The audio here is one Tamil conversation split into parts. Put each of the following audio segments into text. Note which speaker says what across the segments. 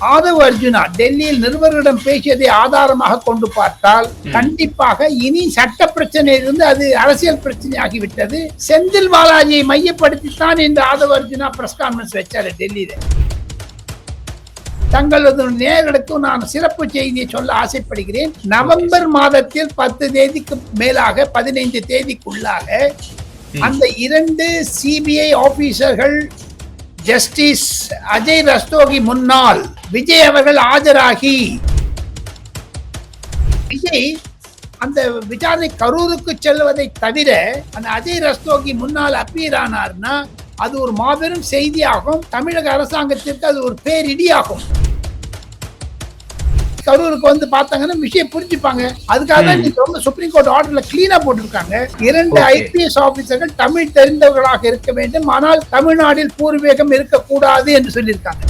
Speaker 1: ஆதவ் அர்ஜுனா டெல்லியில் நிருபர்களிடம் பேசியதை ஆதாரமாக கொண்டு பார்த்தால் கண்டிப்பாக இனி சட்ட பிரச்சனையிலிருந்து அது அரசியல் பிரச்சனையாகிவிட்டது. செந்தில் பாலாஜியை மையப்படுத்தித்தான் இந்த ஆதவ் அர்ஜுனா பிரஸ் கான்ஃபரன்ஸ் வச்சாரு டெல்லியில. தங்களது நேர்களுக்கும் நான் சிறப்பு செய்தியை சொல்ல ஆசைப்படுகிறேன். நவம்பர் மாதத்தில் பத்து தேதிக்கு மேலாக பதினைந்து தேதிக்குள்ளாக அந்த இரண்டு சிபிஐ ஆபீசர்கள் ஜஸ்டிஸ் அஜய் ரஸ்தோகி முன்னால் விஜய் அவர்கள் ஆஜராகி. விஜய் அந்த விசாரணை கரூருக்கு செல்வதை தவிர அந்த அஜய் ரஸ்தோகி முன்னால் அப்பீர் ஆனார்னா அது ஒரு மாபெரும் செய்தியாகும். தமிழக அரசாங்கத்திற்கு அது ஒரு பேரிடியாகும். கரூருக்கு வந்து பார்த்தாங்கன்னா விஷயம் புரிஞ்சுப்பாங்க. அதுக்காக தான் நீங்க ரொம்ப சுப்ரீம் கோர்ட் ஆர்டர்ல கிளீனா போட்டிருக்காங்க. இரண்டு. ஐபிஎஸ் ஆபீசர்கள் தமிழ் தெரிந்தவர்களாக இருக்க வேண்டும். ஆனால் தமிழ்நாட்டில் பூர்வீகம் இருக்கக்கூடாது என்று சொல்லியிருக்காங்க.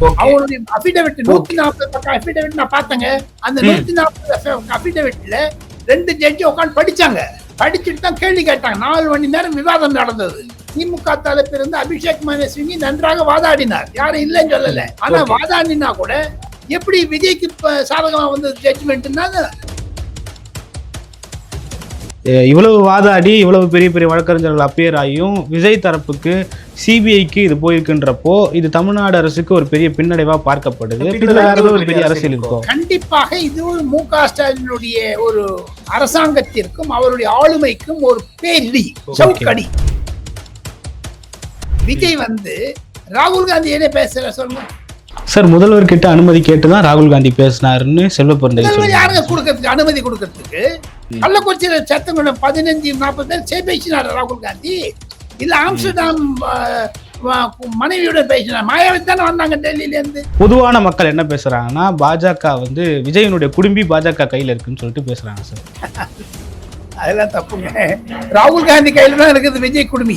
Speaker 1: அவங்களுடைய அபிடவிட் நூத்தி நாற்பது பக்கம் அபிடவிட் நான் பார்த்தேங்க. அந்த. நூத்தி நாற்பது அபிடவிட்ல ரெண்டு ஜட்ஜி உட்காந்து படிச்சாங்க. படிச்சுட்டு தான் கேள்வி கேட்டாங்க. நாலு மணி நேரம் விவாதம் நடந்தது. திமுக தலைப்பிலிருந்து அபிஷேக் மனு சிங்கி நன்றாக வாதாடினார். யாரும் இல்லைன்னு சொல்லல. ஆனா. வாதாடினா கூட எப்படி விஜய்க்கு சாதகமா வந்து ஜட்ஜ்மெண்ட்னா
Speaker 2: இவ்வளவு வாதாடி இவ்வளவு பெரிய பெரிய வழக்கறிஞர்கள் அப்பியர் ஆகியும் விஜய் தரப்புக்கு சிபிஐக்கு இது போயிருக்குன்றப்போ இது தமிழ்நாடு அரசுக்கு ஒரு பெரிய பின்னடைவா பார்க்கப்படுது. ஒரு பெரிய அரசியல் இருக்கும்
Speaker 1: கண்டிப்பாக இது ஒரு மு க ஸ்டாலினுடைய ஒரு அரசாங்கத்திற்கும் அவருடைய ஆளுமைக்கும் ஒரு பேரிடி சவுக்கடி. விஜய் வந்து ராகுல் காந்தி என்ன பேசுற சொல்லுங்க.
Speaker 2: சார் முதல்வர் கிட்ட அனுமதி கேட்டு தான் ராகுல் காந்தி பேசினாருன்னு செல்வ சொல்றாங்க.
Speaker 1: யாருங்க கொடுக்கறதுக்கு அனுமதி கொடுக்கறதுக்கு? கள்ளக்குறிச்சியில சத்தம் பதினஞ்சு நாற்பது பேர் சே பேசினார் ராகுல் காந்தி. இல்ல ஆம்ஸ்டர்டாம் மனைவியுடன் பேசினார். மாயாவதி தானே வந்தாங்க டெல்லியில இருந்து
Speaker 2: பொதுவான மக்கள் என்ன பேசுறாங்கன்னா பாஜக வந்து விஜயனுடைய குடும்பி பாஜக கையில இருக்குன்னு சொல்லிட்டு பேசுறாங்க சார்.
Speaker 1: அதெல்லாம் தப்புங்க. ராகுல் காந்தி கையில தான் இருக்குது விஜய் குடுமி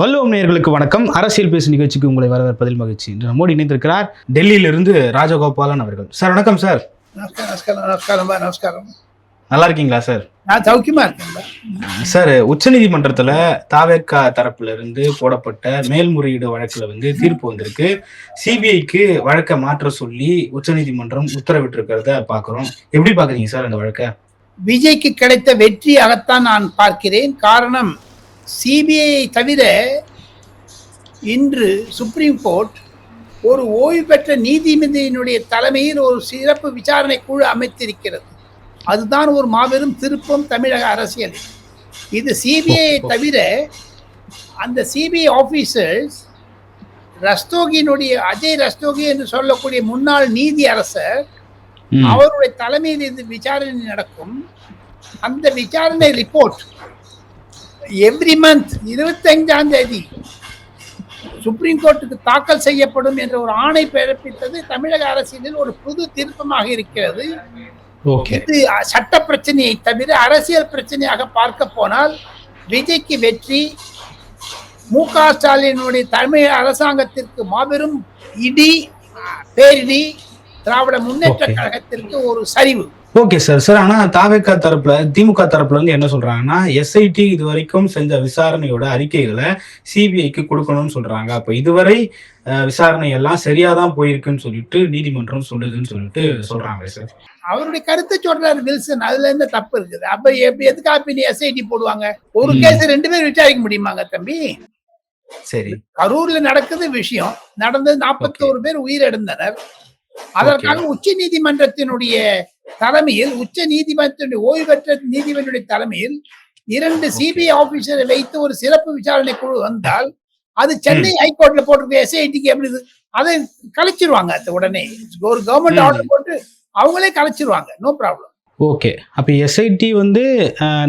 Speaker 2: வள்ளுவம் நேயர்களுக்கு வணக்கம். அரசியல் பேசு நிகழ்ச்சிக்கு உங்களை வரவேற்பதில் மகிழ்ச்சி. இன்று நம்மோடு இணைந்திருக்கிறார் டெல்லியிலிருந்து ராஜகோபாலன் அவர்கள். சார் வணக்கம் சார்.
Speaker 1: நமஸ்காரம் நமஸ்காரம் நமஸ்காரம்
Speaker 2: நல்லா இருக்கீங்களா சார்?
Speaker 1: நான் சௌக்கியமா இருக்கேன்
Speaker 2: சார். உச்சநீதிமன்றத்துல தாவேக்கா தரப்புல இருந்து போடப்பட்ட மேல்முறையீடு வழக்குல வந்து தீர்ப்பு வந்திருக்கு. சிபிஐக்கு வழக்கை மாற்ற சொல்லி உச்சநீதிமன்றம் உத்தரவிட்டிருக்கிறத பாக்குறோம். எப்படி பாக்குறீங்க சார் அந்த வழக்கை?
Speaker 1: விஜய்க்கு கிடைத்த வெற்றியாகத்தான் நான் பார்க்கிறேன். காரணம் சிபிஐ தவிர இன்று சுப்ரீம் கோர்ட் ஒரு ஓய்வு பெற்ற நீதிபதியினுடைய தலைமையில் ஒரு சிறப்பு விசாரணை குழு அமைத்திருக்கிறது. அதுதான் ஒரு மாபெரும் திருப்பம் தமிழக அரசியலில் இது சிபிஐ தவிர அந்த சிபிஐ ஆபீசர்ஸ் ரஸ்தோகியினுடைய அஜய் ரஸ்தோகி என்று சொல்லக்கூடிய முன்னாள் நீதி அரசர். அவருடைய தலைமையில் இது விசாரணை நடக்கும். அந்த விசாரணை ரிப்போர்ட் எவ்ரி மந்த் இருபத்தஞ்சாம் தேதி சுப்ரீம் கோர்ட்டுக்கு தாக்கல் செய்யப்படும் என்ற ஒரு ஆணை பிறப்பித்தது தமிழக அரசியலில் ஒரு புது திருப்பமாக இருக்கிறது. இது சட்ட பிரச்சனையை தவிர அரசியல் பிரச்சனையாக பார்க்க போனால் விஜய்க்கு வெற்றி மு க ஸ்டாலினுடைய தமிழ் அரசாங்கத்திற்கு மாபெரும் இடி பேரிடி திராவிட முன்னேற்ற. கழகத்திற்கு ஒரு சரிவு.
Speaker 2: ஓகே சார் சார் ஆனா தாவேக்கா தரப்புல திமுக தரப்புல இருந்து என்ன சொல்றாங்கன்னா எஸ்ஐடி இது வரைக்கும் செஞ்ச விசாரணையோட அறிக்கைகளை சிபிஐக்கு கொடுக்கணும்னு சொல்றாங்க. அப்ப இதுவரை விசாரணை எல்லாம் சரியாதான் போயிருக்குன்னு சொல்லிட்டு நீதிமன்றம் சொல்லுதுன்னு சொல்லிட்டு சொல்றாங்க சார்
Speaker 1: அவருடைய கருத்தை சொல்றாரு வில்சன் அதுல என்ன தப்பு இருக்குது? அப்ப எப்ப- எதுக்காக இப்ப நீ எஸ்ஐடி போடுவாங்க? ஒரு. கேஸ் ரெண்டு பேரும் விசாரிக்க முடியுமாங்க தம்பி?
Speaker 2: சரி.
Speaker 1: கரூர்ல நடக்குது விஷயம். நடந்தது நாற்பத்தோரு பேர் உயிரிழந்தனர். அதற்காக உச்ச நீதிமன்றத்தினுடைய தலைமையில் உச்ச நீதிமன்றத்தினுடைய ஓய்வு பெற்ற நீதிபதியுடைய தலைமையில் இரண்டு சிபிஐ ஆபீசரை வைத்து ஒரு சிறப்பு விசாரணை குழு வந்தால் அது சென்னை ஹைகோர்ட்ல போட்டிருக்க எஸ்ஐடிக்கு எப்படி? அதை கலைச்சிருவாங்க உடனே. ஒரு கவர்மெண்ட். ஆர்டர் போட்டு அவங்களே கலைச்சிருவாங்க நோ ப்ராப்ளம்
Speaker 2: ஓகே அப்போ எஸ்ஐடி வந்து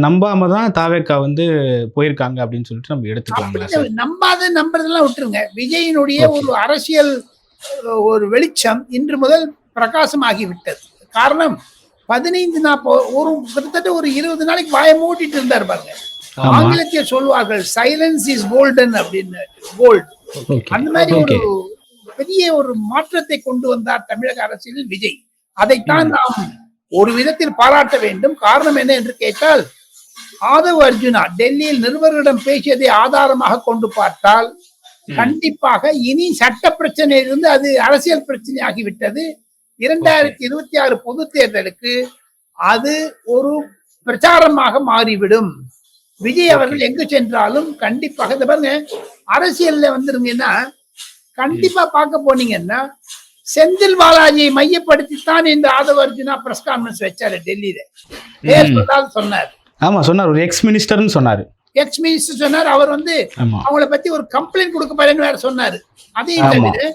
Speaker 2: நம்பாம தான் தாவேக்கா வந்து போயிருக்காங்க அப்படின்னு சொல்லிட்டு நம்ம
Speaker 1: அப்படி நம்பாத நம்புறதெல்லாம் விட்டுருங்க. விஜயினுடைய. ஒரு அரசியல் ஒரு வெளிச்சம் இன்று முதல் பிரகாசமாகி விட்டது காரணம் பதினைந்து நாற்பது ஒரு கிட்டத்தட்ட ஒரு இருபது நாளைக்கு வாயை மூடிட்டு இருந்தார் பாருங்க. ஆங்கிலத்தில் சொல்வார்கள் சைலன்ஸ் இஸ் கோல்டன் அப்படின்னு கோல்டு அந்த மாதிரி ஒரு பெரிய ஒரு மாற்றத்தை கொண்டு வந்தார் தமிழக அரசியலில் விஜய். அதைத்தான் நாம் ஒரு விதத்தில் பாராட்ட வேண்டும். காரணம் என்ன என்று கேட்டால் ஆதவ் அர்ஜுனா டெல்லியில் நிருபர்களிடம் பேசியதை ஆதாரமாக கொண்டு பார்த்தால் கண்டிப்பாக இனி சட்ட பிரச்சனையிலிருந்து அது அரசியல் பிரச்சனையாகிவிட்டது. இரண்டாயிரத்தி இருபத்தி ஆறு பொது தேர்தலுக்கு அது ஒரு பிரச்சாரமாக மாறிவிடும். விஜய் அவர்கள் எங்கு சென்றாலும் கண்டிப்பாக இந்த பாருங்க அரசியல்ல வந்துருங்கன்னா கண்டிப்பா பார்க்க போனீங்கன்னா செந்தில் பாலாஜியை மையப்படுத்தித்தான் இந்த ஆதவ அர்ஜுனா பிரஸ் கான்ஃபரன்ஸ் வச்சாரு டெல்லியில. பேர். சொல்லாத சொன்னார்.
Speaker 2: ஆமா சொன்னார். ஒரு எக்ஸ் மினிஸ்டர்னு சொன்னாரு.
Speaker 1: எக்ஸ் மினிஸ்டர் சொன்னார். அவர் வந்து அவங்கள பத்தி ஒரு கம்ப்ளைண்ட் கொடுக்க போறேன்னு வேற சொன்னாரு. அதையும். தவிர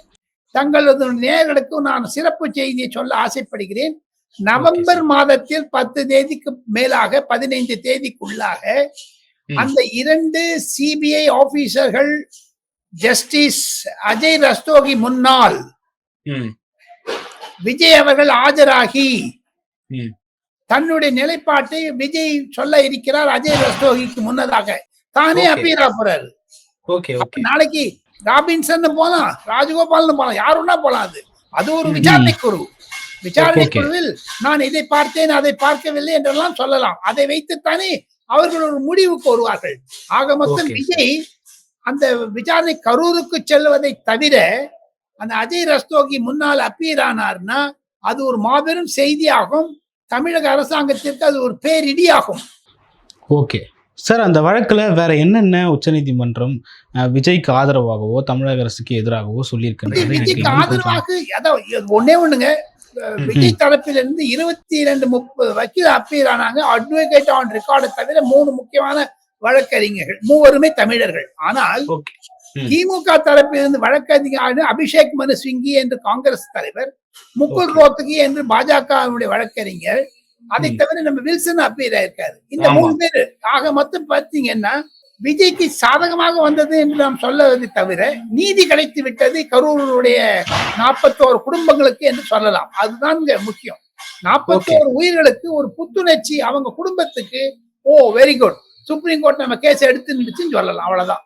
Speaker 1: தங்களது நேயர்களுக்கும் நான் சிறப்பு செய்தியை சொல்ல ஆசைப்படுகிறேன் நவம்பர் மாதத்தில் பத்து தேதிக்கு மேலாக பதினைந்து தேதிக்குள்ளாக. அந்த இரண்டு சிபிஐ ஆபீசர்கள் ஜஸ்டிஸ் அஜய் ரஸ்தோகி முன்னால் விஜய் அவர்கள் ஆஜராகி. தன்னுடைய நிலைப்பாட்டை விஜய் சொல்ல இருக்கிறார் அஜய் ரஸ்தோகிக்கு முன்னதாக தானே. அப்பீரா போறாரு நாளைக்கு ராபின்சன் போலாம் ராஜகோபால்னு போலாம் யாருன்னா போலாம் அது. அது ஒரு விசாரணை குழு. விசாரணை. குழுவில் நான் இதை பார்த்தேன் அதை பார்க்கவில்லை என்றெல்லாம் சொல்லலாம். அதை வைத்துத்தானே அவர்கள் ஒரு முடிவுக்கு வருவார்கள் ஆக மொத்தம். விஜய் அந்த விசாரணை கரூருக்கு செல்வதை தவிர அந்த அஜய் ரஸ்தோகி முன்னால் அப்பீர் ஆனார்னா அது ஒரு மாபெரும் செய்தியாகும். தமிழக அரசாங்கத்திற்கு அது ஒரு பேரிடியாகும்.
Speaker 2: ஓகே சார் அந்த வழக்குல வேற என்னென்ன உச்சநீதிமன்றம் விஜய்க்கு ஆதரவாகவோ தமிழக அரசுக்கு எதிராகவோ சொல்லியிருக்காங்க
Speaker 1: ஆதரவாக அதான் ஒண்ணே ஒண்ணுங்க. விஜய் தரப்பிலிருந்து இருபத்தி இரண்டு முப்பது வக்கீல் அப்பீர் ஆனாங்க. அட்வொகேட் ஆன் ரெக்கார்டை தவிர மூணு முக்கியமான வழக்கறிஞர்கள் மூவருமே தமிழர்கள். ஆனால். திமுக தரப்பிலிருந்து வழக்கறிஞர் அபிஷேக் மனு சிங்கி என்று காங்கிரஸ் தலைவர் முகுல். ரோத்தகி என்று பாஜகவுடைய வழக்கறிஞர் அதை. தவிர நம்ம வில்சன் அப்பீரா இருக்காரு. இந்த. மூணு பேர் ஆக மொத்தம் பார்த்தீங்கன்னா விஜய்க்கு சாதகமாக வந்தது என்று நாம் சொல்லுவதை தவிர நீதி கிடைத்து விட்டது கரூருடைய நாற்பத்தோரு குடும்பங்களுக்கு என்று சொல்லலாம். அதுதான் முக்கியம். நாற்பத்தோரு உயிர்களுக்கு ஒரு புத்துணர்ச்சி அவங்க குடும்பத்துக்கு oh very good supreme court நம்ம கேஸ் எடுத்துன்னு சொல்லலாம். அவ்வளவுதான்.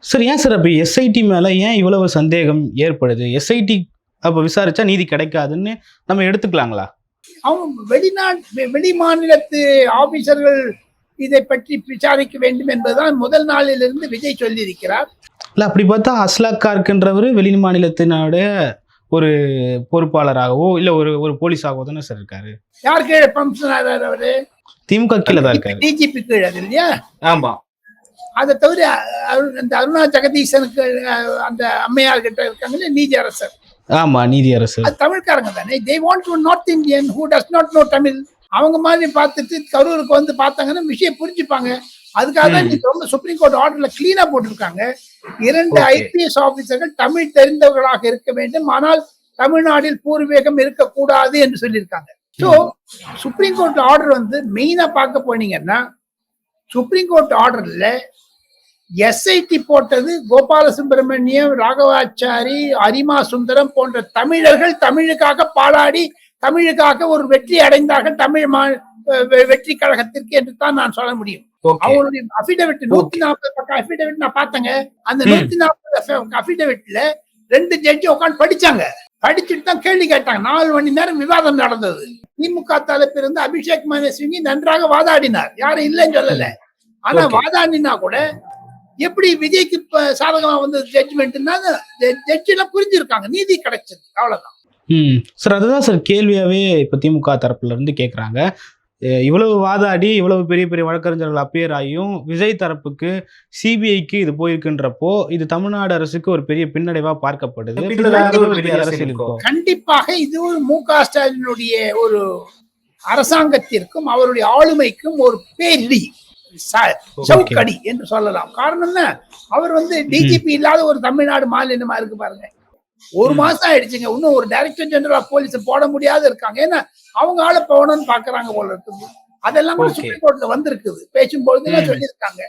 Speaker 2: சார் ஏன் சார் அப்போ எஸ்ஐடி மேல ஏன் இவ்வளவு சந்தேகம் ஏற்படுது? எஸ்ஐடி அப்போ விசாரிச்சா நீதி கிடைக்காதுன்னு நம்ம எடுத்துக்கலாங்களா?
Speaker 1: அவங்க வெளிநாட்டு வெளி மாநிலத்து ஆபீசர்கள் இதை பற்றி விசாரிக்க வேண்டும் என்பதுதான் முதல் நாளிலிருந்து விஜய் சொல்லியிருக்கிறார்.
Speaker 2: இல்ல அப்படி பார்த்தா அஸ்லாக் கார்க்குன்றவர் வெளி மாநிலத்தினுடைய ஒரு பொறுப்பாளராகவோ இல்ல ஒரு ஒரு போலீஸாகவோ தானே சார் இருக்காரு.
Speaker 1: யார் கீழே பம்சனார் அவரு?
Speaker 2: திமுக கீழே தான் இருக்காரு.
Speaker 1: டிஜிபி கீழே அது இல்லையா?
Speaker 2: ஆமா.
Speaker 1: அதை தவிர அந்த அருணா ஜெகதீசனுக்கு அந்த அம்மையார் கிட்ட இருக்காங்களே நீதி அரசர்.
Speaker 2: ஆமா நீதி அரசு.
Speaker 1: அது தமிழ்காரங்க தானே. They want to North Indian who does not know Tamil அவங்க மாதிரி பார்த்துட்டு கரூருக்கு வந்து பார்த்தாங்கன்னா விஷயம் புரிஞ்சுப்பாங்க. அதுக்காக தான். இன்னைக்கு ரொம்ப சுப்ரீம் கோர்ட் ஆர்டர்ல கிளீனா போட்டிருக்காங்க. இரண்டு. ஐபிஎஸ் ஆபீசர்கள் தமிழ் தெரிந்தவர்களாக இருக்க வேண்டும். ஆனால் தமிழ்நாட்டில் பூர்வீகம் இருக்கக்கூடாது என்று சொல்லியிருக்காங்க. ஸோ சுப்ரீம் கோர்ட் ஆர்டர் வந்து மெயினா பார்க்க போனீங்கன்னா சுப்ரீம் கோர்ட் ஆர்டர்ல எஸ்ஐடி போட்டது கோபால சுப்பிரமணியம் ராகவாச்சாரி அரிமா சுந்தரம் போன்ற தமிழர்கள் தமிழுக்காக பாடாடி தமிழுக்காக ஒரு வெற்றி அடைந்தார்கள் தமிழ் மா வெற்றி கழகத்திற்கு என்று தான் நான் சொல்ல முடியும். அவங்களுடைய அபிடவிட் நூத்தி நாற்பது பக்கம் அபிடவிட் நான் பார்த்தேங்க. அந்த. நூத்தி நாற்பது அபிடவிட்ல ரெண்டு ஜட்ஜி உட்காந்து படிச்சாங்க. படிச்சுட்டு தான் கேள்வி கேட்டாங்க. நாலு மணி நேரம் விவாதம் நடந்தது. திமுக தரப்பிலிருந்து அபிஷேக் மனு சிங்கி நன்றாக வாதாடினார். யாரும் இல்லைன்னு சொல்லல. ஆனா. வாதாடினா கூட எப்படி விஜய்க்கு இப்ப சாதகமா வந்தது ஜட்ஜ்மெண்ட்னா ஜட்ஜி எல்லாம் புரிஞ்சிருக்காங்க. நீதி கிடைச்சது. அவ்வளவுதான்.
Speaker 2: ம். சார் அதுதான் சார் கேள்வியாவே இப்போ திமுக தரப்புல இருந்து கேட்குறாங்க இவ்வளவு வாதாடி இவ்வளவு பெரிய பெரிய வழக்கறிஞர்கள் அப்பியர் ஆகியும் விஜய் தரப்புக்கு சிபிஐக்கு இது போயிருக்குன்றப்போ இது தமிழ்நாடு அரசுக்கு ஒரு பெரிய பின்னடைவா பார்க்கப்படுது.
Speaker 1: கண்டிப்பாக இது ஒரு மு க ஸ்டாலினுடைய ஒரு அரசாங்கத்திற்கும் அவருடைய ஆளுமைக்கும் ஒரு பேரிடி. சவுக்கடி என்று சொல்லலாம். காரணம் என்ன? அவர் வந்து டிஜிபி இல்லாத ஒரு தமிழ்நாடு மாநிலமா இருக்கு பாருங்க. ஒரு. மாசம் ஆயிடுச்சுங்க. இன்னும் ஒரு டைரக்டர் ஜெனரல் ஆஃப் போலீஸ் போட முடியாத இருக்காங்க. ஏன்னா அவங்க ஆள போகணும்னு பாக்குறாங்க போல இருக்குது. அதெல்லாம். சுப்ரீம் கோர்ட்ல வந்திருக்குது. பேசும்பொழுது. சொல்லியிருக்காங்க.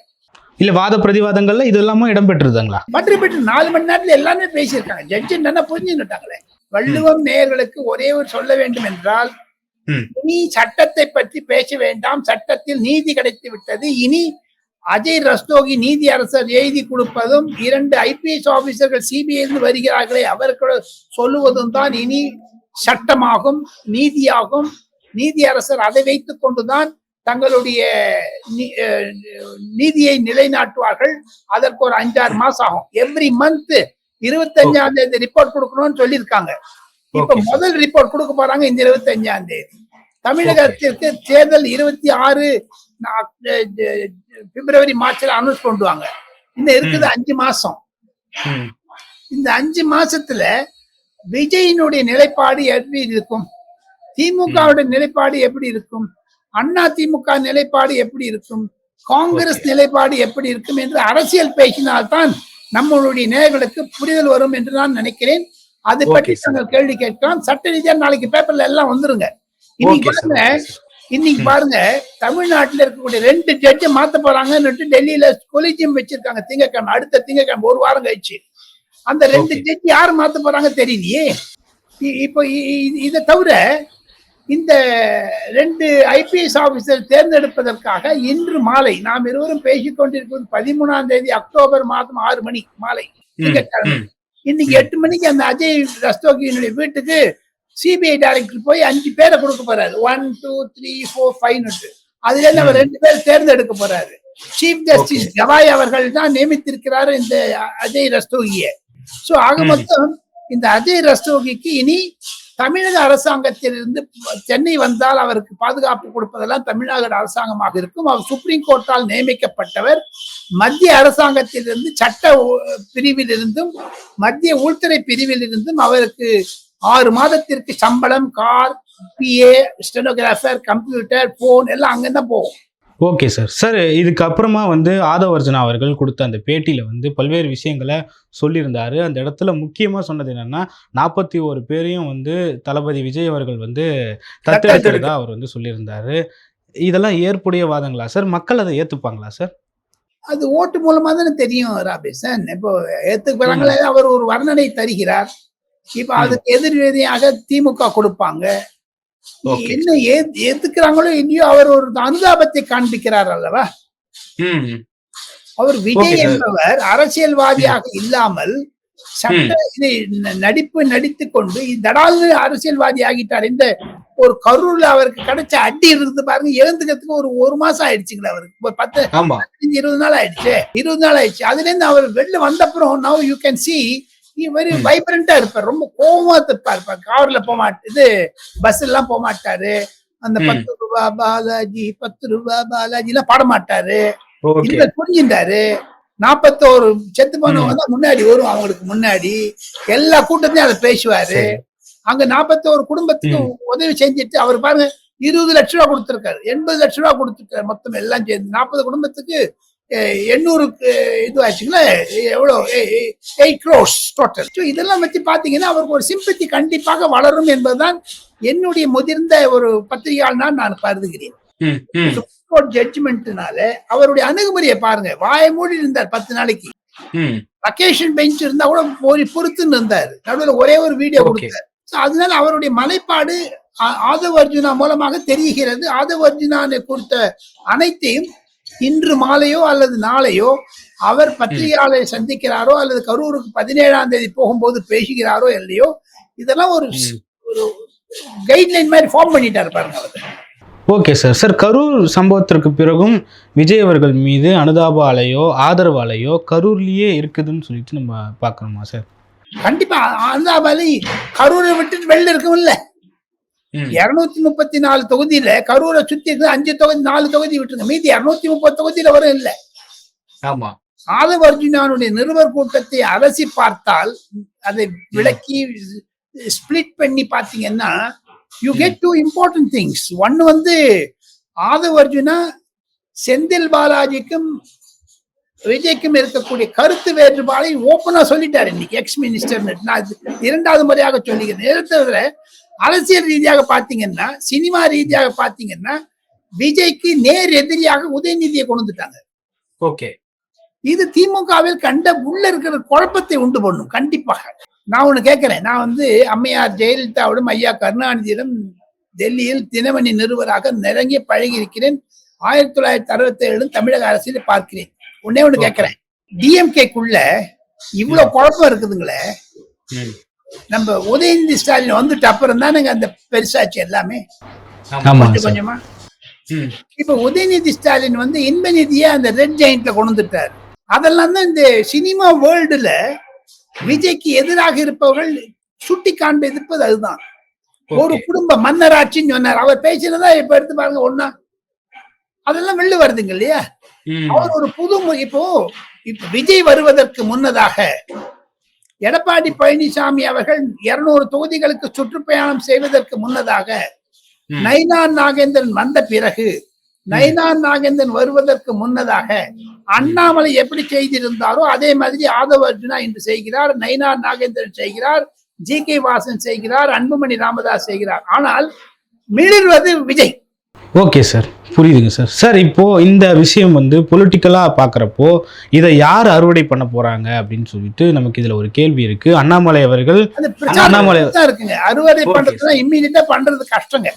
Speaker 2: இல்ல வாத பிரதிவாதங்கள்ல இது எல்லாமே இடம்பெற்றுதாங்களா
Speaker 1: பற்றி பற்றி நாலு மணி நேரத்துல எல்லாமே பேசியிருக்காங்க. ஜட்ஜி என்ன புரிஞ்சுட்டாங்களே வள்ளுவம் நேயர்களுக்கு ஒரே ஒரு சொல்ல வேண்டும் என்றால். இனி சட்டத்தை பற்றி பேச வேண்டாம். சட்டத்தில் நீதி கிடைத்து விட்டது. இனி அஜய் ரஸ்தோகி நீதி அரசர் எழுதி கொடுப்பதும் இரண்டு ஐபிஎஸ் ஆபீசர்கள் சிபிஐ இருந்து வருகிறார்களே அவர்கள் சொல்லுவதும் தான் இனி சட்டமாகும் நீதியாகும். நீதி அரசர் அதை வைத்துக் கொண்டுதான் தங்களுடைய நீதியை நிலைநாட்டுவார்கள். அதற்கு ஒரு அஞ்சாறு மாசம் ஆகும். எவ்ரி மந்த் இருபத்தஞ்சாம் தேதி ரிப்போர்ட் கொடுக்கணும்னு சொல்லியிருக்காங்க. இப்ப. முதல் ரிப்போர்ட் கொடுக்க போறாங்க இந்த இருபத்தஞ்சாம் தேதி. தமிழகத்திற்கு தேர்தல் இருபத்தி ஆறு பிப்ரவரி மார்ச்ல அனௌன்ஸ் பண்ணுவாங்க இன்னும் இருக்குது அஞ்சு மாசம். இந்த அஞ்சு மாசத்துல விஜயினுடைய நிலைப்பாடு எப்படி இருக்கும்? திமுகவுடைய நிலைப்பாடு எப்படி இருக்கும்? அண்ணா திமுக நிலைப்பாடு எப்படி இருக்கும்? காங்கிரஸ் நிலைப்பாடு எப்படி இருக்கும் என்று அரசியல் பேசினால்தான் நம்மளுடைய நேயர்களுக்கு புரிதல் வரும் என்று நான் நினைக்கிறேன். அதை பற்றி. நாங்கள் கேள்வி கேட்கலாம் சட்ட ரீதியா நாளைக்கு பேப்பர்ல எல்லாம் வந்துருங்க இன்னைக்கு. பாருங்க. இன்னைக்கு
Speaker 2: ம்.
Speaker 1: பாருங்க தமிழ்நாட்டுல இருக்கக்கூடிய ரெண்டு ஜட்ஜை மாத்த போறாங்கன்னு டெல்லியில கொலிஜியம் வச்சிருக்காங்க திங்கக்கிழமை அடுத்த திங்கக்கிழமை ஒரு வாரம் கழிச்சு அந்த ரெண்டு. ஜட்ஜி யார் மாத்த போறாங்க தெரியலையே இப்போ இதை தவிர இந்த ரெண்டு ஐபிஎஸ் ஆபீசர் தேர்ந்தெடுப்பதற்காக இன்று மாலை நாம் இருவரும் பேசிக் கொண்டிருப்பது பதிமூணாம் தேதி அக்டோபர் மாதம் ஆறு மணி மாலை
Speaker 2: ம்,
Speaker 1: திங்கட்கிழமை
Speaker 2: ம்.
Speaker 1: இன்னைக்கு எட்டு மணிக்கு அந்த அஜய் ரஸ்தோகியினுடைய வீட்டுக்கு சிபிஐ டைரக்டர் போய் அஞ்சு பேரை கொடுக்க போறாரு. One two three four five அதுல இருந்து அவர் ரெண்டு பேர் தேர்ந்தெடுக்க போறாரு. சீஃப் ஜஸ்டிஸ் கவாய் அவர்கள் தான் நியமித்திருக்கிறாரு இந்த அஜய் ரஸ்தோகியை. சோ ஆக. மொத்தம் இந்த அஜய் ரஸ்தோகிக்கு இனி தமிழக அரசாங்கத்திலிருந்து சென்னை வந்தால் அவருக்கு பாதுகாப்பு கொடுப்பதெல்லாம் தமிழ்நாடு அரசாங்கமாக இருக்கும். அவர் சுப்ரீம் கோர்ட்டால் நியமிக்கப்பட்டவர். மத்திய அரசாங்கத்திலிருந்து சட்ட உ- பிரிவிலிருந்தும் மத்திய உள்துறை பிரிவிலிருந்தும் அவருக்கு ஆறு மாதத்திற்கு சம்பளம் car PA stenographer computer phone எல்லாம் அங்கதான் போகும்.
Speaker 2: Okay sir. சார் இதுக்கு அப்புறமா வந்து ஆதவர்ஜனா அவர்கள் கொடுத்த அந்த பேட்டியில வந்து பல்வேறு விஷயங்களை சொல்லியிருந்தாரு. அந்த இடத்துல முக்கியமா சொன்னது என்னன்னா நாற்பத்தி ஒரு பேரையும் வந்து தளபதி விஜய் அவர்கள் வந்து தத்தெடுக்கிறதா அவர் வந்து சொல்லியிருந்தாரு. இதெல்லாம் ஏற்புடைய வாதங்களா? சார் மக்கள் அதை ஏத்துப்பாங்களா சார்?
Speaker 1: அது ஓட்டு மூலமா தானே தெரியும் ராபேசன். இப்போ ஏத்துக்கிறாங்களே அவர் ஒரு வர்ணனை தருகிறார். இப்ப. அதுக்கு எதிர்விதியாக திமுக கொடுப்பாங்க. என்ன ஏத்துக்கிறாங்களோ இல்லையோ அவர் ஒரு அனுதாபத்தை காண்பிக்கிறார் அல்லவா? அவர் விஜய். என்பவர் அரசியல்வாதியாக இல்லாமல் சட்ட இது நடிப்பு நடித்துக் கொண்டு அரசியல்வாதி ஆகிட்டார். இந்த ஒரு கரூர்ல அவருக்கு கிடைச்ச அடி இருந்து பாருங்க எழுந்துக்கிறதுக்கு ஒரு ஒரு மாசம் ஆயிடுச்சுங்களா அவருக்கு. ஒரு பத்து இருபது நாள் ஆயிடுச்சு. இருபது நாள் ஆயிடுச்சு. அதுல இருந்து அவர் வெளில வந்த அப்புறம் now you can see very
Speaker 2: ம்.
Speaker 1: வைப்ரண்டா இருப்பார். ரொம்ப கோவமா இருப்பார். கார்ல போக மாட்டாரு இது பஸ் எல்லாம் போக மாட்டாரு. அந்த. பத்து ரூபா பாலாஜி பத்து ரூபா பாலாஜி எல்லாம் பாட மாட்டாரு. இதுல புரிஞ்சுட்டாரு நாப்பத்தோரு செத்து போனவங்க தான் முன்னாடி வரும் அவங்களுக்கு முன்னாடி. எல்லா கூட்டத்தையும் அதை பேசுவாரு. அங்க நாற்பத்தோரு குடும்பத்துக்கு உதவி செஞ்சுட்டு அவர் பாருங்க இருபது லட்ச ரூபா கொடுத்திருக்காரு. எண்பது லட்ச ரூபா கொடுத்திருக்காரு. மொத்தம் எல்லாம் சேர்ந்து நாற்பது குடும்பத்துக்கு எண்ணூறுக்கு இது ஆச்சுங்களா எவ்வளவு எயிட் க்ரோஸ் டோட்டல் ஸோ இதெல்லாம் வச்சு பாத்தீங்கன்னா அவருக்கு ஒரு சிம்பத்தி கண்டிப்பாக வளரும் என்பதுதான் என்னுடைய முதிர்ந்த ஒரு பத்திரிகையாளர் நான் கருதுகிறேன்.
Speaker 2: ம், ம்,
Speaker 1: கோர்ட் ஜட்ஜ்மெண்ட்னால அவருடைய அணுகுமுறையை பாருங்க. வாயை மூடி இருந்தார் பத்து நாளைக்கு. வக்கேஷன் பெஞ்ச் இருந்தா கூட ஒரு பொறுத்துன்னு இருந்தார். நடுவில் ஒரே ஒரு வீடியோ. கொடுத்தார். அதனால அவருடைய மலைப்பாடு ஆதவ் அர்ஜுனா மூலமாக தெரிகிறது. ஆதவ் அர்ஜுனானை கொடுத்த அனைத்தையும் இன்று மாலையோ அல்லது நாளையோ அவர் பத்திரிகையாளரை சந்திக்கிறாரோ அல்லது கரூருக்கு பதினேழாம் தேதி போகும்போது பேசுகிறாரோ இல்லையோ இதெல்லாம் ஒரு. ஒரு கைட்லைன் மாதிரி ஃபார்ம் பண்ணிட்டாரு பாருங்க அவர்.
Speaker 2: Okay sir. சார் கரூர் சம்பவத்திற்கு பிறகும் விஜய் அவர்கள் மீது அனுதாப அலையோ ஆதரவு அலையோ கரூர்லயே இருக்குதுன்னு சொல்லிட்டு நம்ம பார்க்கணுமா சார்?
Speaker 1: கண்டிப்பா அந்தாபாலி கரூரை விட்டுட்டு வெளில இருக்கும்ல இருநூத்தி முப்பத்தி நாலு தொகுதியில கரூரை சுத்தி இருக்கு அஞ்சு தொகுதி நாலு தொகுதி விட்டுருங்க. மீதி இருநூத்தி முப்பது தொகுதியில வரும் இல்ல.
Speaker 2: ஆமா.
Speaker 1: ஆதவ அர்ஜுனானுடைய நிருபர் கூட்டத்தை அலசி பார்த்தால் அதை விளக்கி ஸ்பிளிட் பண்ணி பாத்தீங்கன்னா you get two important things ஒன்னு வந்து ஆதவ அர்ஜுனா செந்தில் பாலாஜிக்கும் விஜய்க்கும் இருக்கக்கூடிய கருத்து வேறுபாடை ஓப்பனா சொல்லிட்டாரு இன்னைக்கு எக்ஸ் மினிஸ்டர் நான் இரண்டாவது முறையாக சொல்லிக்கிறேன். அரசியல் ரீதியாக பாத்தீங்கன்னா சினிமா ரீதியாக பாத்தீங்கன்னா விஜய்க்கு நேர் எதிரியாக உதயநிதியை கொண்டு வந்துட்டாங்க.
Speaker 2: ஓகே.
Speaker 1: இது திமுகவில் கண்ட உள்ள இருக்கிற குழப்பத்தை உண்டு பண்ணும் கண்டிப்பாக. நான் ஒண்ணு கேட்கிறேன் நான் வந்து அம்மையார் ஜெயலலிதாவிடம் ஐயா கருணாநிதியிடம் டெல்லியில் தினமணி நிறுவராக நெருங்கி பழகி இருக்கிறேன் ஆயிரத்தி தொள்ளாயிரத்தி அறுபத்தி ஏழு தமிழக அரசியல் பார்க்கிறேன். ஒன்னே ஒண்ணு கேட்கிறேன் டிஎம்கேக்குள்ள இவ்வளவு குழப்பம் இருக்குதுங்களே. நம்ம உதயநிதி ஸ்டாலின் வந்துட்டு அப்புறம் தானேங்க அந்த பெருசாச்சு எல்லாமே? கொஞ்சம் கொஞ்சமா. இப்ப உதயநிதி ஸ்டாலின் வந்து இன்ப நிதியை அந்த ரெட் ஜெயிண்ட்ல கொண்டு வந்துட்டார். அதெல்லாம் தான் இந்த சினிமா வேர்ல்டுல விஜய்க்கு எதிராக இருப்பவர்கள் சுட்டி காண்பிப்பது அதுதான். ஒரு குடும்ப மன்னராட்சின்னு சொன்னார். அவர் பேசினதா இப்ப எடுத்து பாருங்க ஒன்னா அதெல்லாம் வெளில வருதுங்க இல்லையா? அவர் ஒரு புது இப்போ இப்ப விஜய் வருவதற்கு முன்னதாக எடப்பாடி பழனிசாமி அவர்கள் இருநூறு தொகுதிகளுக்கு சுற்றுப்பயணம் செய்வதற்கு முன்னதாக. நைனான் நாகேந்திரன் வந்த பிறகு நைனான் நாகேந்திரன் வருவதற்கு முன்னதாக அண்ணாமலை எப்படி செய்திருந்தாரோ அதே மாதிரி ஆதவ அர்ஜுனா இன்று செய்கிறார் நைனான் நாகேந்திரன் செய்கிறார் ஜி கே வாசன் செய்கிறார் அன்புமணி ராமதாஸ் செய்கிறார். ஆனால் மிளிர்வது விஜய்.
Speaker 2: ஓகே சார் புரியுதுங்க சார் சார் இப்போ இந்த விஷயம் வந்து பொலிட்டிக்கலாக பார்க்குறப்போ இதை யார் அறுவடை பண்ண போறாங்க அப்படின்னு சொல்லிட்டு நமக்கு இதுல ஒரு கேள்வி இருக்கு. அண்ணாமலை அவர்கள் அண்ணாமலை-
Speaker 1: இருக்குங்க. அறுவடை
Speaker 2: Okay.
Speaker 1: பண்றதுனா இம்மீடியட்டா பண்றது கஷ்டங்க.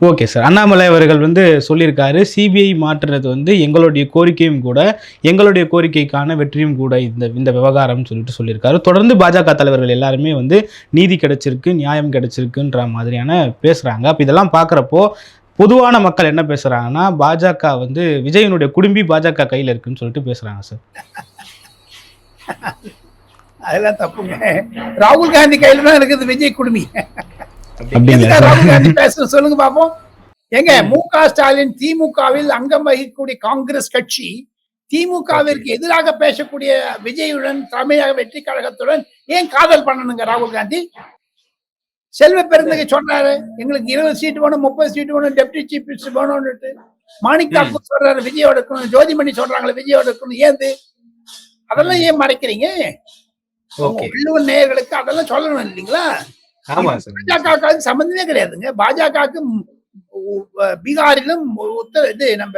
Speaker 2: ஓகே சார் அண்ணாமலை அவர்கள் வந்து சொல்லியிருக்காரு சிபிஐ மாற்றுறது வந்து எங்களுடைய கோரிக்கையும் கூட எங்களுடைய கோரிக்கைக்கான வெற்றியும் கூட இந்த இந்த விவகாரம்னு சொல்லிட்டு சொல்லியிருக்காரு. தொடர்ந்து பாஜக தலைவர்கள் எல்லாருமே வந்து நீதி கிடைச்சிருக்கு நியாயம் கிடைச்சிருக்குன்ற மாதிரியான பேசுறாங்க. அப்போ இதெல்லாம் பார்க்குறப்போ பொதுவான மக்கள் என்ன பேசுறாங்கன்னா பாஜக வந்து விஜயனுடைய குடும்பி பாஜக கையில் இருக்குன்னு சொல்லிட்டு பேசுறாங்க சார்.
Speaker 1: அதெல்லாம் தப்புங்க. ராகுல் காந்தி கையில தான் இருக்குது விஜய் குடுமி ராகுல் காந்தி பேசணும் சொல்லுங்க பாப்போம். எங்க மு க ஸ்டாலின் திமுகவில் அங்கம் வகிக்கக்கூடிய காங்கிரஸ் கட்சி திமுகவிற்கு எதிராக பேசக்கூடிய விஜயுடன் தமிழக வெற்றி கழகத்துடன் ஏன் காதல் பண்ணணுங்க ராகுல் காந்தி? செல்வ பெருந்தகை சொன்னாரு எங்களுக்கு இருபது சீட் வேணும் முப்பது சீட் வேணும் டெப்டி சீஃப் மினிஸ்டர் வேணும்னுட்டு. மாணிக் தாக்கூர் சொல்றாரு விஜயோட இருக்கணும் ஜோதிமணி சொல்றாங்களே விஜயோட இருக்கணும் ஏது அதெல்லாம் ஏன் மறைக்கிறீங்க? உள்ளூர் நேயர்களுக்கு அதெல்லாம் சொல்லணும் இல்லைங்களா? பாஜகவுக்கு சம்பந்தமே கிடையாதுங்க. பாஜகவுக்கு பீகாரிலும் உத்தர இது நம்ம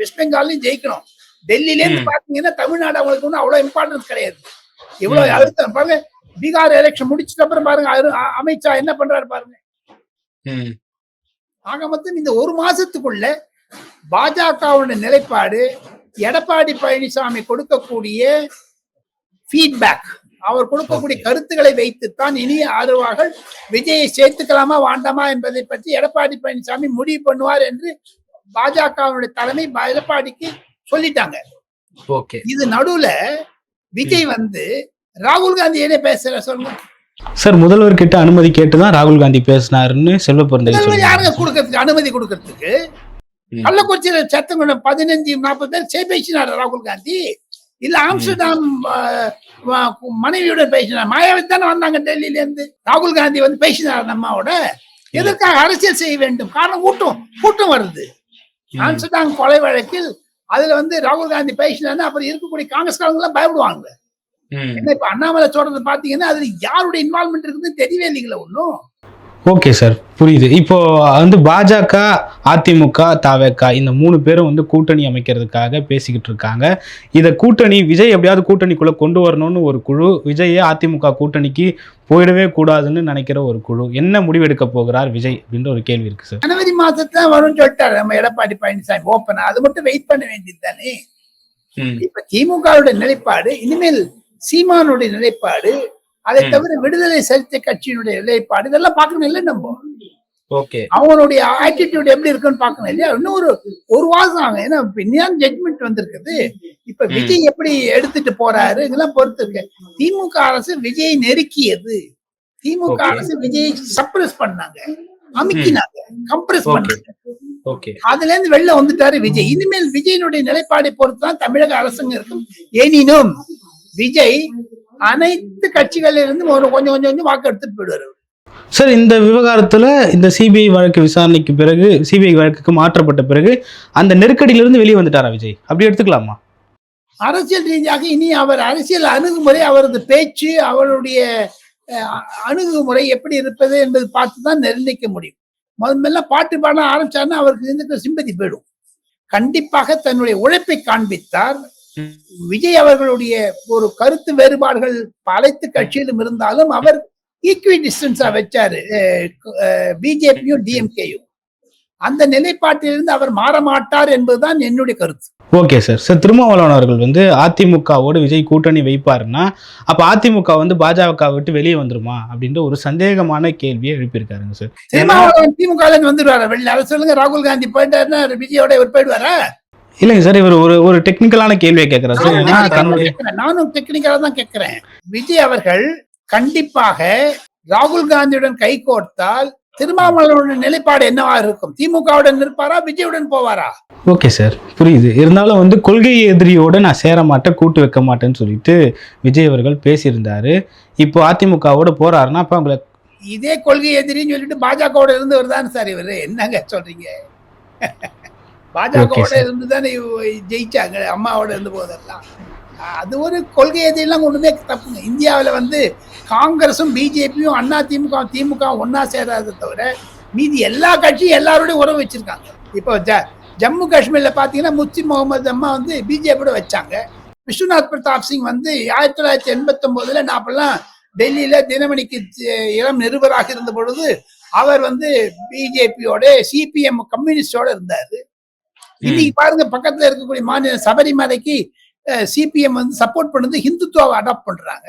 Speaker 1: வெஸ்ட் பெங்கால்லையும் ஜெயிக்கணும். டெல்லியில இருந்து. பாத்தீங்கன்னா தமிழ்நாடு அவங்களுக்கு ஒன்றும் அவ்வளவு இம்பார்ட்டன்ஸ் கிடையாது. இவ்வளவு அழுத்தம். பாருங்க பீகார் எலெக்ஷன் முடிச்சிட்ட அப்புறம் பாருங்க அமித்ஷா என்ன பண்றாரு பாருங்க. ஆக மொத்தம் இந்த ஒரு மாசத்துக்குள்ள பாஜகவோட நிலைப்பாடு எடப்பாடி பழனிசாமி கொடுக்கக்கூடிய ஃபீட்பேக் அவர் கொடுக்கக்கூடிய கருத்துக்களை வைத்துத்தான் இனிய ஆதரவார்கள் விஜயை சேர்த்துக்கலாமா வேண்டாமா என்பதை பற்றி எடப்பாடி பழனிசாமி முடிவு பண்ணுவார் என்று பாஜகவுடைய தலைமை எடப்பாடிக்கு சொல்லிட்டாங்க.
Speaker 2: ஓகே
Speaker 1: இது நடுவுல விஜய் வந்து ராகுல் காந்தி என்ன பேசுற சொல்லுங்க.
Speaker 2: சார் முதல்வர் கிட்ட அனுமதி கேட்டு தான் ராகுல் காந்தி பேசினாருன்னு செல்வ
Speaker 1: முதல்வர் யாருங்க கொடுக்கறதுக்கு அனுமதி கொடுக்கறதுக்கு. கள்ளக்குறிச்சியில சத்தம் பதினஞ்சு நாற்பது பேர் சே பேசினார் ராகுல் காந்தி. இல்ல ஆம்ஸ்டர்டாம் மனைவியுடன் பேசினார். மாயாவதி தானே வந்தாங்க டெல்லியில இருந்து ராகுல் காந்தி வந்து பேசினார் அம்மாவோட எதற்காக அரசியல் செய்ய வேண்டும்? காரணம் கூட்டம் கூட்டம் வருது. ஆம்ஸ்டர்டாம் கொலை வழக்கில் அதுல வந்து ராகுல் காந்தி பேசினாருன்னா அப்புறம் இருக்கக்கூடிய காங்கிரஸ்காரங்க எல்லாம் பயப்படுவாங்க.
Speaker 2: ம்.
Speaker 1: என்ன இப்ப அண்ணாமலை சொல்றது பாத்தீங்கன்னா அதுல யாருடைய இன்வால்மெண்ட் இருக்குதுன்னு தெரியவே இல்லைங்களா ஒன்னும்
Speaker 2: ஓகே சார் புரியுது. இப்போ வந்து பாஜக அதிமுக தாவேக்கா இந்த மூணு பேரும் வந்து கூட்டணி அமைக்கிறதுக்காக பேசிக்கிட்டு இருக்காங்க. இதை கூட்டணி விஜய் எப்படியாவது கூட்டணிக்குள்ள கொண்டு வரணும்னு ஒரு குழு விஜயை அதிமுக கூட்டணிக்கு போயிடவே கூடாதுன்னு நினைக்கிற ஒரு குழு. என்ன முடிவெடுக்க போகிறார் விஜய் அப்படின்ற ஒரு கேள்வி இருக்கு சார்
Speaker 1: ஜனவரி மாசத்துல வரும்னு சொல்லிட்டாரு நம்ம எடப்பாடி பழனிசாமி ஓப்பனா அது மட்டும் வெயிட் பண்ண வேண்டியது தானே? இப்ப திமுகவுடைய நிலைப்பாடு இனிமேல் சீமானுடைய நிலைப்பாடு அதை தவிர விடுதலை சிறுத்தை கட்சியினுடைய நிலைப்பாடு இதெல்லாம் பார்க்கணும் இல்லை நம்ம.
Speaker 2: ஓகே.
Speaker 1: அவங்களுடைய ஆட்டிடியூட் எப்படி இருக்குன்னு பார்க்கணும் இல்லையா? இன்னும் ஒரு ஒரு வாசம் ஆகும். ஏன்னா பின்னான் ஜட்மெண்ட் வந்திருக்குது. இப்ப. விஜய் எப்படி எடுத்துட்டு போறாரு? இதெல்லாம் பொறுத்து இருக்கு. திமுக அரசு விஜயை நெருக்கியது. திமுக. அரசு விஜயை சப்ரஸ் பண்ணாங்க. அமுக்கினாங்க. கம்ப்ரஸ். பண்ணாங்க.
Speaker 2: ஓகே.
Speaker 1: அதுல இருந்து வெளில வந்துட்டாரு விஜய். இனிமேல் விஜயனுடைய நிலைப்பாடை பொறுத்து தான் தமிழக அரசுங்க இருக்கும். எனினும் விஜய் அனைத்து கட்சிகளில் இருந்தும் ஒரு கொஞ்சம் கொஞ்சம் கொஞ்சம் வாக்கு எடுத்துட்டு போயிடுவாரு
Speaker 2: சார் இந்த விவகாரத்துல இந்த சிபிஐ வழக்கு விசாரணைக்கு பிறகு சிபிஐ வழக்குக்கு மாற்றப்பட்ட பிறகு அந்த நெருக்கடியிலிருந்து வெளியே வந்துட்டாரா விஜய்? அப்படி எடுத்துக்கலாமா?
Speaker 1: அரசியல் ரீதியாக இனி அவர் அரசியல் அணுகுமுறை அவரது பேச்சு அவருடைய அணுகுமுறை எப்படி இருப்பது என்பது பார்த்து தான் நிர்ணயிக்க முடியும். முதல்ல பாட்டு பாட ஆரம்பிச்சாருன்னா அவருக்கு சிம்பதி போயிடும். கண்டிப்பாக தன்னுடைய உழைப்பை காண்பித்தார். விஜய் அவர்களுடைய ஒரு கருத்து வேறுபாடுகள் அனைத்து கட்சியிலும் இருந்தாலும் அவர் ஈக்வி டிஸ்டன்ஸா வச்சாரு. பிஜேபியும் டிஎம்கேயும் அந்த நிலைப்பாட்டிலிருந்து அவர் மாற மாட்டார் என்பதுதான் என்னுடைய கருத்து.
Speaker 2: Okay sir. சார் திருமாவளவன் அவர்கள் வந்து அதிமுகவோடு விஜய் கூட்டணி வைப்பாருன்னா அப்ப அதிமுக வந்து பாஜக விட்டு வெளியே வந்துருமா? அப்படின்ற ஒரு சந்தேகமான கேள்வியை எழுப்பியிருக்காருங்க சார்.
Speaker 1: திருமாவளவன் திமுக வந்துருவாரா? வெளியில அதை சொல்லுங்க. ராகுல் காந்தி போயிட்டாருன்னா விஜயோட இவர் போயிடுவாரா?
Speaker 2: இல்லைங்க சார் இவர் ஒரு ஒரு டெக்னிக்கலான கேள்வியை கேட்கிறார். சார்
Speaker 1: நானும் டெக்னிக்கலா தான் கேட்கிறேன். விஜய் அவர்கள் கண்டிப்பாக ராகுல் காந்தியுடன் கை கோர்த்தால் திருமாவளவனுடைய நிலைப்பாடு என்னவா இருக்கும்? திமுகவுடன் இருப்பாரா விஜயுடன் போவாரா?
Speaker 2: ஓகே சார் புரியுது. இருந்தாலும் வந்து கொள்கை எதிரியோட நான் சேர மாட்டேன் கூட்டு வைக்க மாட்டேன்னு சொல்லிட்டு விஜய் அவர்கள் பேசியிருந்தாரு. இப்போ அதிமுகவோட போறாருன்னா அப்ப அவங்களை
Speaker 1: இதே கொள்கை எதிரின்னு சொல்லிட்டு பாஜகவோட இருந்து வருதான்னு சார் இவரு? என்னங்க சொல்றீங்க? பாஜகவோட. இருந்து தானே ஜெயிச்சாங்க அம்மாவோட இருந்து போதெல்லாம். அது ஒரு கொள்கை எதிரெல்லாம் ஒண்ணுமே தப்புங்க. இந்தியாவில் வந்து காங்கிரஸும் பிஜேபியும் அண்ணா திமுக திமுக ஒன்னா சேராத தவிர மீதி எல்லா கட்சியும் எல்லாரோடையும் உறவு வச்சிருக்காங்க. இப்போ ஜ ஜம்மு காஷ்மீர்ல பாத்தீங்கன்னா முஃப்தி முகமது அம்மா வந்து பிஜேபியோட வச்சாங்க. விஸ்வநாத் பிரதாப் சிங் வந்து ஆயிரத்தி தொள்ளாயிரத்தி எண்பத்தி ஒன்பதுல நான் அப்பெல்லாம் டெல்லியில தினமணிக்கு இளம் நிருபராக இருந்த பொழுது அவர் வந்து பிஜேபியோட சிபிஎம் கம்யூனிஸ்டோட இருந்தாரு. இன்னைக்கு பாருங்க பக்கத்துல இருக்கக்கூடிய மாநில சபரிமலைக்கு சிபிஎம் வந்து சப்போர்ட் பண்ணுது ஹிந்துத்துவாவை அடாப்ட் பண்றாங்க.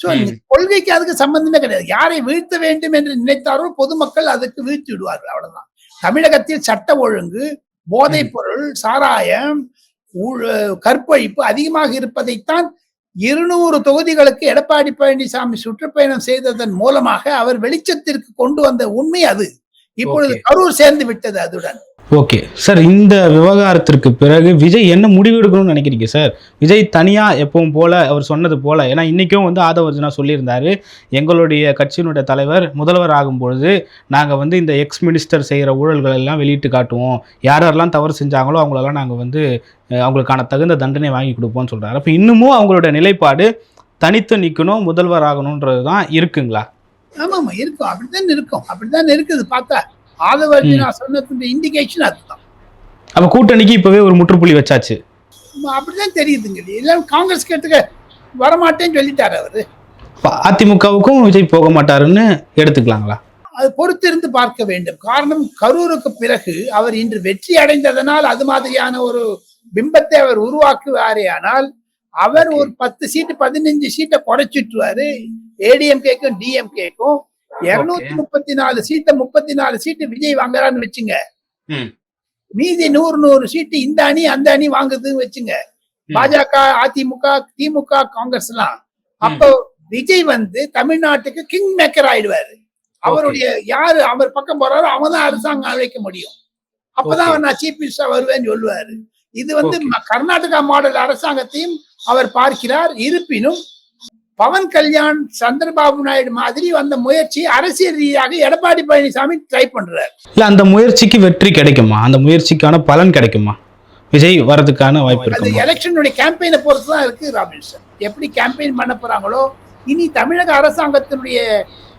Speaker 1: ஸோ. கொள்கைக்கு அதுக்கு சம்பந்தமே கிடையாது. யாரை வீழ்த்த வேண்டும் என்று நினைத்தாரோ பொதுமக்கள் அதுக்கு வீழ்த்தி விடுவார்கள் அவ்வளவுதான். தமிழகத்தில் சட்ட ஒழுங்கு போதைப் பொருள் சாராயம் கற்பழிப்பு அதிகமாக இருப்பதைத்தான் இருநூறு தொகுதிகளுக்கு எடப்பாடி பழனிசாமி சுற்றுப்பயணம் செய்ததன் மூலமாக அவர் வெளிச்சத்திற்கு கொண்டு வந்த உண்மை அது. இப்பொழுது. கரூர் சேர்ந்து விட்டது அதுடன்.
Speaker 2: ஓகே. சார் இந்த விவகாரத்திற்கு பிறகு விஜய் என்ன முடிவு எடுக்கணும்னு நினைக்கிறீங்க சார்? விஜய் தனியாக எப்பவும் போல அவர் சொன்னது போல ஏன்னா இன்றைக்கும் வந்து ஆதவர்ஜனா சொல்லியிருந்தார் எங்களுடைய கட்சியினுடைய தலைவர் முதல்வர் ஆகும் பொழுது நாங்கள் வந்து இந்த எக்ஸ் மினிஸ்டர் செய்கிற ஊழல்கள் எல்லாம் வெளியிட்டு காட்டுவோம். யார் யாரெல்லாம் தவறு செஞ்சாங்களோ அவங்களெல்லாம் நாங்கள் வந்து அவங்களுக்கான தகுந்த தண்டனை வாங்கி கொடுப்போம்னு சொல்கிறாரு அப்போ இன்னமும் அவங்களோட நிலைப்பாடு தனித்து நிற்கணும் முதல்வர் ஆகணுன்றது தான் இருக்குங்களா?
Speaker 1: ஆமாமா இருக்கும். அப்படித்தான் இருக்கும். அப்படித்தான் இருக்குது. பார்த்தா ஆதவர்ஜி நான் சொன்னதுடைய இண்டிகேஷன் அதுதான்.
Speaker 2: அப்போ கூட்டணிக்கு இப்போவே ஒரு முற்றுப்புள்ளி வச்சாச்சு.
Speaker 1: அப்படிதான் தெரியுதுங்க. எல்லாம் காங்கிரஸ் கேட்டுக்க வரமாட்டேன்னு சொல்லிட்டாரு அவரு.
Speaker 2: அதிமுகவுக்கும் விஜய் போக மாட்டாருன்னு எடுத்துக்கலாங்களா?
Speaker 1: அது பொறுத்திருந்து பார்க்க வேண்டும். காரணம் கரூருக்கு பிறகு அவர் இன்று வெற்றி அடைந்ததனால் அது மாதிரியான ஒரு பிம்பத்தை அவர் உருவாக்குவாரே ஆனால் அவர் ஒரு பத்து சீட்டு பதினஞ்சு சீட்டை குறைச்சிட்டுவாரு. ஏடிஎம்கேக்கும் டிஎம்கேக்கும் இருநூத்தி முப்பத்தி நாலு சீட்டை முப்பத்தி நாலு சீட்டு விஜய் வாங்குறான்னு வச்சுங்க. மீதி நூறு நூறு சீட்டு இந்த அணி அந்த அணி வாங்குதுன்னு வச்சுங்க. பாஜக அதிமுக திமுக காங்கிரஸ் எல்லாம் அப்போ விஜய் வந்து தமிழ்நாட்டுக்கு கிங் மேக்கர் ஆயிடுவாரு. அவருடைய யாரு அவர் பக்கம் போறாரோ அவன் தான் அரசாங்கம் அழைக்க முடியும். அப்பதான் நான் சீஃப் மினிஸ்டர் வருவேன்னு சொல்லுவாரு. இது வந்து கர்நாடகா மாடல் அரசாங்கத்தையும் அவர் பார்க்கிறார். இருப்பினும் பவன் கல்யாண் சந்திரபாபு நாயுடு மாதிரி வந்த முயற்சி அரசியல் ரீதியாக எடப்பாடி பழனிசாமி ட்ரை பண்றாரு.
Speaker 2: இல்ல அந்த முயற்சிக்கு வெற்றி கிடைக்குமா? அந்த முயற்சிக்கான பலன் கிடைக்குமா? விஜய் வரதுக்கான வாய்ப்பு
Speaker 1: அது
Speaker 2: இருக்குமா?
Speaker 1: எலெக்ஷனுடைய கேம்பெயினை பொறுத்து தான் இருக்கு ராபின்சன் எப்படி கேம்பெயின் பண்ண போறாங்களோ இனி தமிழக அரசாங்கத்தினுடைய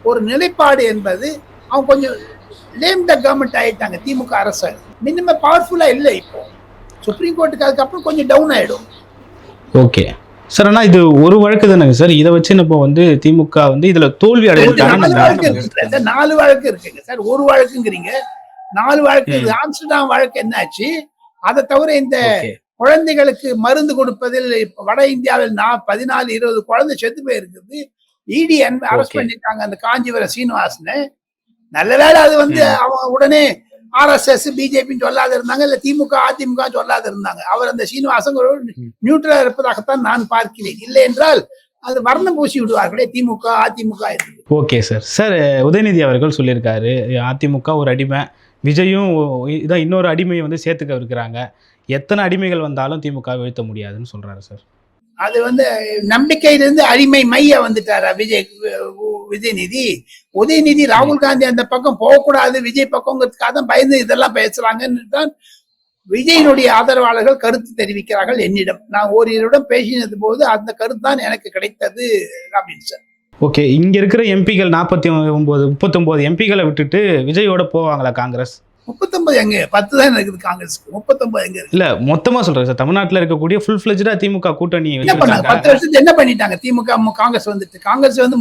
Speaker 1: ஒரு நிலைப்பாடு என்பது அவங்க கொஞ்சம் லேம் த கவர்மெண்ட் ஆயிட்டாங்க திமுக அரசு. மினிமம் பவர்ஃபுல்லா இல்லை இப்போ. சுப்ரீம் கோர்ட்டுக்கு அதுக்கப்புறம் கொஞ்சம் டவுன் ஆயிடும்.
Speaker 2: ஓகே சார் ஆனா இது ஒரு வழக்கு தானேங்க சார்? இதை வச்சு நம்ம வந்து திமுக வந்து இதுல தோல்வி அடைஞ்சிட்டாங்க
Speaker 1: நாலு வழக்கு இருக்குங்க சார். ஒரு வழக்குங்கிறீங்க. நாலு வழக்கு. ஆம்ஸ்டர்டாம் வழக்கு என்னாச்சு? அதை தவிர இந்த குழந்தைகளுக்கு மருந்து கொடுப்பதில் வட இந்தியாவில் நான் பதினாலு இருபது குழந்தை செத்து போயிருக்குது. இடி அரெஸ்ட்
Speaker 2: Okay.
Speaker 1: பண்ணிருக்காங்க அந்த காஞ்சிபுரம் சீனிவாசன். நல்ல வேளை அது வந்து. அவன் உடனே ஆர்எஸ்எஸ் பிஜேபின்னு சொல்லாத இருந்தாங்க இல்ல திமுக அதிமுக சொல்லாத இருந்தாங்க. அவர் அந்த சீனிவாசன் ஒரு நியூட்ரலா இருப்பதாகத்தான் நான் பார்க்கிறேன். இல்லை என்றால் அது வர்ணம் பூசி விடுவார்களே DMK AIADMK
Speaker 2: okay sir. Sir Udhayanidhi அவர்கள் சொல்லியிருக்காரு அதிமுக ஒரு அடிமை விஜயும் இதான் இன்னொரு அடிமையை வந்து சேர்த்துக்க இருக்கிறாங்க. எத்தனை அடிமைகள் வந்தாலும் திமுக வீழ்த்த முடியாதுன்னு சொல்றாரு சார்.
Speaker 1: அது வந்து நம்பிக்கையிலிருந்து அடிமை மைய வந்துட்டாரா விஜய் விஜயநிதி? உதயநிதி ராகுல் காந்தி அந்த பக்கம் போகக்கூடாது விஜய் பக்கங்கிறதுக்காக தான் பயந்து இதெல்லாம் பேசுறாங்கன்னு தான் விஜயனுடைய ஆதரவாளர்கள் கருத்து தெரிவிக்கிறார்கள் என்னிடம். நான் ஓரிருடம் பேசினது போது அந்த கருத்து தான் எனக்கு கிடைத்தது ராபின்சன்
Speaker 2: ஓகே இங்க இருக்கிற எம்பிகள் நாற்பத்தி ஒன்பது முப்பத்தொன்பது எம்பிகளை விட்டுட்டு விஜயோட போவாங்களா காங்கிரஸ்?
Speaker 1: முப்பத்தொன்பது எங்க? பத்து தான் இருக்குது காங்கிரஸ்க்கு. முப்பத்தொன்பது எங்க
Speaker 2: இல்ல மொத்தமா சொல்றேன் சார். தமிழ்நாட்டுல இருக்கக்கூடிய ஃபுல் ஃபிளஜ்டா திமுக கூட்டணி
Speaker 1: என்ன பண்ணாங்க பத்து வருஷத்துக்கு என்ன பண்ணிட்டாங்க? திமுக காங்கிரஸ் வந்துட்டு. காங்கிரஸ் வந்து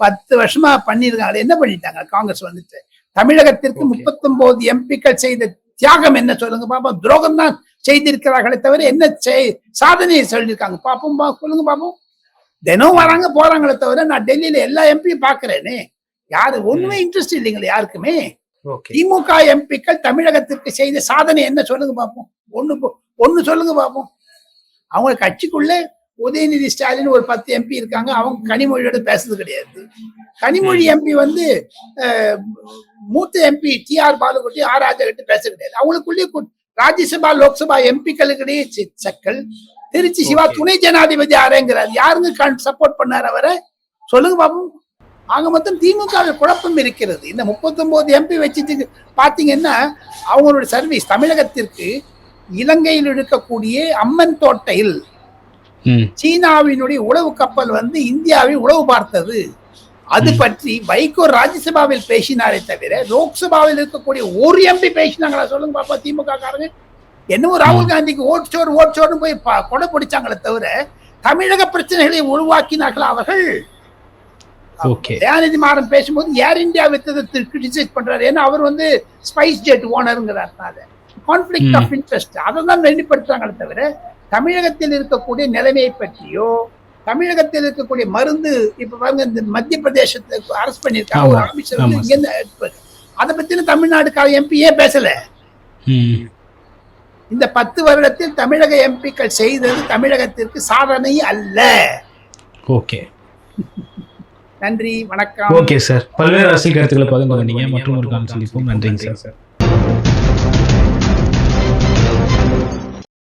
Speaker 1: பத்து வருஷமா பண்ணிருக்காங்க என்ன பண்ணிட்டாங்க? காங்கிரஸ் வந்துட்டு. தமிழகத்திற்கு. முப்பத்தொன்பது எம்பிக்கள் செய்த தியாகம் என்ன சொல்லுங்க பாப்போம். துரோகம் தான் செய்திருக்கிறார்களே தவிர என்ன செய் சாதனையை சொல்லியிருக்காங்க. பாப்போம் பா சொல்லுங்க பாப்போம். தினம் வராங்க போறாங்களே தவிர நான் டெல்லியில எல்லா எம்பியும் பாக்குறேனே யாரு ஒண்ணுமே இன்ட்ரெஸ்ட் இல்லைங்களா யாருக்குமே. திமுக எம்பிக்கள் தமிழகத்திற்கு செய்த சாதனை என்ன சொல்லுங்க பார்ப்போம் ஒண்ணு ஒண்ணு சொல்லுங்க பார்ப்போம் அவங்க கட்சிக்குள்ள உதயநிதி ஸ்டாலின் ஒரு பத்து எம்பி இருக்காங்க. அவங்க கனிமொழியோட பேசுறது கிடையாது. கனிமொழி எம்பி வந்து மூத்த எம்பி டி ஆர் பாலுகுட்டி ஆர் ராஜா கிட்ட பேச கிடையாது. அவங்களுக்குள்ளேயே ராஜ்யசபா லோக்சபா எம்பிக்களுக்கிடையே சக்கல் திருச்சி சிவா. துணை ஜனாதிபதி ஆரேங்கிறார் யாருங்க சப்போர்ட் பண்ணார் அவரை? சொல்லுங்க பாப்போம். ஆக மொத்தம் திமுக வில் குழப்பம் இருக்கிறது. இந்த 39 எம்பி வச்சுட்டு பாத்தீங்கன்னா அவங்களுடைய சர்வீஸ் தமிழகத்திற்கு இலங்கையில் இருக்கக்கூடிய அம்மன் தோட்டையில் சீனாவினுடைய உளவு கப்பல் வந்து இந்தியாவை உளவு பார்த்தது. அது. பற்றி வைகோ ராஜ்யசபாவில் பேசினாரே தவிர லோக்சபாவில் இருக்கக்கூடிய ஒரு எம்பி பேசினாங்களா சொல்லுங்க பாப்பா திமுக காரங்க. என்னவோ ராகுல் காந்திக்கு ஓட் சோறு ஓட் சோறுன்னு போய் கொடை பிடிச்சாங்களே தவிர தமிழக பிரச்சனைகளை உருவாக்கினார்களா அவர்கள்? தயாநிதி மாறன் பேசும்போது ஏர் இந்தியா வித்ததை கிரிட்டிசைஸ் பண்றாரு. ஏன்னா அவர் வந்து ஸ்பைஸ் ஜெட் ஓனருங்கிறாருனால கான்ஃபிளிக். ஆஃப் இன்ட்ரெஸ்ட் அதை தான் வெளிப்படுத்துறாங்களே தவிர தமிழகத்தில் இருக்கக்கூடிய நிலைமையை பற்றியோ தமிழகத்தில் இருக்கக்கூடிய மருந்து இப்ப பாருங்க இந்த மத்திய பிரதேசத்தை அரஸ்ட் பண்ணியிருக்காங்க. ஒரு. அமைச்சர் வந்து. இங்க அதை பத்தின தமிழ்நாடுக்கார எம்பி ஏன் பேசல. இந்த பத்து வருடத்தில் தமிழக எம்பிக்கள் செய்தது தமிழகத்திற்கு சாதனை அல்ல.
Speaker 2: ஓகே
Speaker 1: நன்றி வணக்கம்.
Speaker 2: ஓகே சார் பல்வேறு அரசியல் கருத்துக்களை பகிர்ந்து கொண்டீங்க. மற்றும் ஒரு காலம் சந்திப்போம். நன்றிங்க சார்